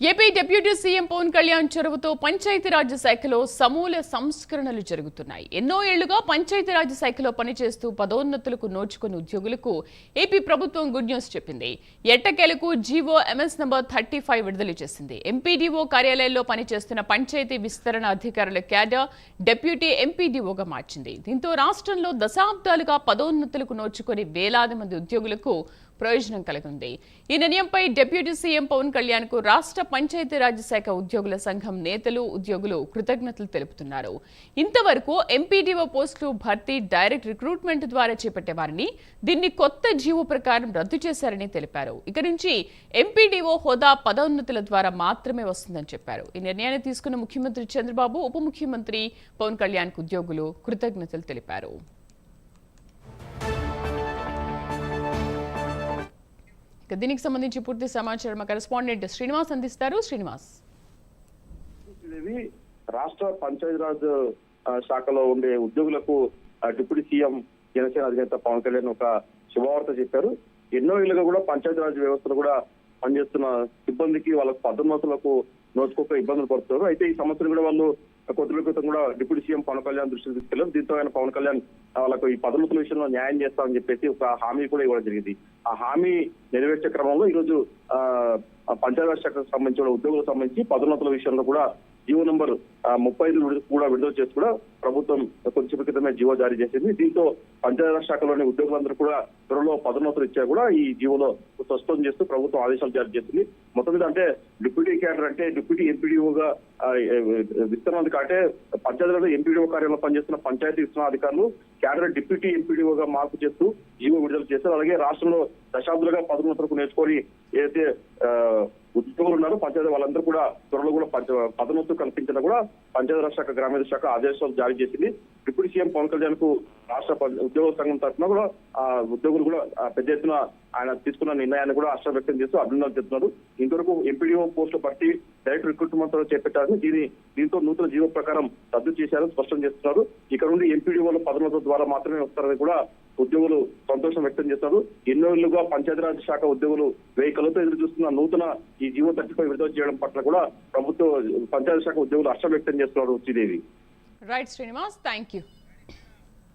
AP deputy CM Pawan Kalyan చొరవతో పంచాయతీరాజ్ శాఖలో సమూల సంస్కరణలు జరుగుతున్నాయి. ఎన్నో ఏళ్ళుగా పంచాయతీరాజ్ శాఖలో పనిచేస్తూ పదోన్నతులకు నోచుకుని ఉద్యోగులకు ఏపీ ప్రభుత్వం గుడ్ న్యూస్ చెప్పింది. ఎట్టకేలకు GO MS number thirty five విడుదల చేసింది. ఎంపీడీఓ కార్యాలయంలో పనిచేస్తున్న పంచాయతీ విస్తరణ అధికారుల క్యాడర్ డెప్యూటీ ఎంపీడీఓగా మార్చింది. దీంతో రాష్ట్రంలో దశాబ్దాలుగా పదోన్నతులకు నోచుకొని వేలాది మంది ఉద్యోగులకు ప్రయోజనం కలిగింది. ఈ నిర్ణయంపై డిప్యూటీ సీఎం పవన్ కళ్యాణ్కు రాష్ట్ర పంచాయతీరాజ్ శాఖ ఉద్యోగుల సంఘం నేతలు ఉద్యోగులు కృతజ్ఞతలు తెలుపుతున్నారు. ఇంతవరకు ఎంపీడీఓ పోస్టులు భర్తీ డైరెక్ట్ రిక్రూట్మెంట్ ద్వారా చేపట్టేవారని దీన్ని కొత్త జీవో ప్రకారం రద్దు చేశారని తెలిపారు. ఇక నుంచి ఎంపీడీఓ హోదా పదోన్నతుల ద్వారా మాత్రమే వస్తుందని చెప్పారు. ఈ నిర్ణయాన్ని తీసుకున్న ముఖ్యమంత్రి చంద్రబాబు ఉప ముఖ్యమంత్రి పవన్ కళ్యాణ్ ఉద్యోగులు కృతజ్ఞతలు తెలిపారు. దీనికి సంబంధించి పూర్తి సమాచారం కరెస్పాండెంట్ శ్రీనివాస్ అందిస్తారు. శ్రీనివాస్. రాష్ట్ర పంచాయతీరాజ్ శాఖలో ఉండే ఉద్యోగులకు డిప్యూటీ సీఎం జనసేన అధినేత పవన్ కళ్యాణ్ ఒక శుభవార్త చెప్పారు. ఎన్నో ఏళ్ళుగా కూడా పంచాయతీరాజ్ వ్యవస్థను కూడా పనిచేస్తున్న సిబ్బందికి వాళ్ళకు పదోన్నతులకు నోచుకోక ఇబ్బందులు పడుతున్నారు. అయితే ఈ సమస్యను కూడా వాళ్ళు కొద్ది రోజుల క్రితం కూడా డిప్యూటీ సీఎం పవన్ కళ్యాణ్ దృష్టికి తీసుకెళ్ళారు దీంతో ఆయన పవన్ కళ్యాణ్ వాళ్ళకు ఈ పదోన్నతుల విషయంలో న్యాయం చేస్తామని చెప్పేసి ఒక హామీ కూడా ఇవ్వడం జరిగింది. ఆ హామీ నెరవేర్చే క్రమంలో ఈ రోజు ఆ, పంచాయతీరాజ్ శాఖకు సంబంధించిన ఉద్యోగులకు సంబంధించి పదోన్నతుల విషయంలో కూడా జీవో నంబర్ ముప్పై ఐదు కూడా విడుదల చేసి కూడా ప్రభుత్వం కొంచెం క్రితమే జీవో జారీ చేసింది. దీంతో పంచాయతీరాజ్ శాఖలోని ఉద్యోగులందరూ కూడా త్వరలో పదోన్నతులు ఇచ్చా కూడా ఈ జీవోలో స్పష్టం చేస్తూ ప్రభుత్వం ఆదేశాలు జారీ చేసింది. మొత్తం మీద అంటే డిప్యూటీ క్యాడర్ అంటే డిప్యూటీ ఎంపీడీఓగా విస్తరణ అంటే పంచాయతీలలో ఎంపీడీఓ కార్యాలయంలో పనిచేస్తున్న పంచాయతీ విస్తరణ అధికారులు క్యాడర్ డిప్యూటీ ఎంపీడీఓగా మార్పు చేస్తూ జీవో విడుదల చేస్తారు అలాగే రాష్ట్రంలో దశాబ్దాలుగా వరకు నేర్చుకొని ఏదైతే ఆ, ఉన్నారు పంచాయతీ వాళ్ళందరూ కూడా త్వరలో కూడా పంచ పదనొత్తు కల్పించిన కూడా పంచాయతీరాజ్ శాఖ గ్రామీణ శాఖ ఆదేశాలు జారీ చేసింది. డిప్యూటీ సీఎం పవన్ కళ్యాణ్కు రాష్ట్ర ఉద్యోగ సంఘం తరఫున కూడా ఆ ఉద్యోగులు కూడా పెద్ద ఎత్తున ఆయన తీసుకున్న నిర్ణయాన్ని కూడా హర్షం వ్యక్తం చేస్తూ అభినందనలు చెప్తున్నారు. ఇంతవరకు ఎంపీడీఓ పోస్టు బట్టి డైరెక్ట్ రిక్రూట్మెంట్తో చేపట్టారని దీని దీంతో నూతన జీవో ప్రకారం రద్దు చేశారని స్పష్టం చేస్తున్నారు. ఇక్కడ నుండి ఎంపీడీఓల పదోన్నతుల ద్వారా మాత్రమే వస్తారని కూడా ఉద్యోగులు సంతోషం వ్యక్తం చేస్తారు. ఎన్నో ఇళ్ళుగా పంచాయతీరాజ్ శాఖ ఉద్యోగులు వెయ్యి కళ్ళతో ఎదురు చూస్తున్న నూతన ఈ జీవో థర్టీపై విడుదల చేయడం పట్ల కూడా ప్రభుత్వ పంచాయతీ శాఖ ఉద్యోగులు హర్షం వ్యక్తం చేస్తున్నారు Sridevi. Right Srinivas thank you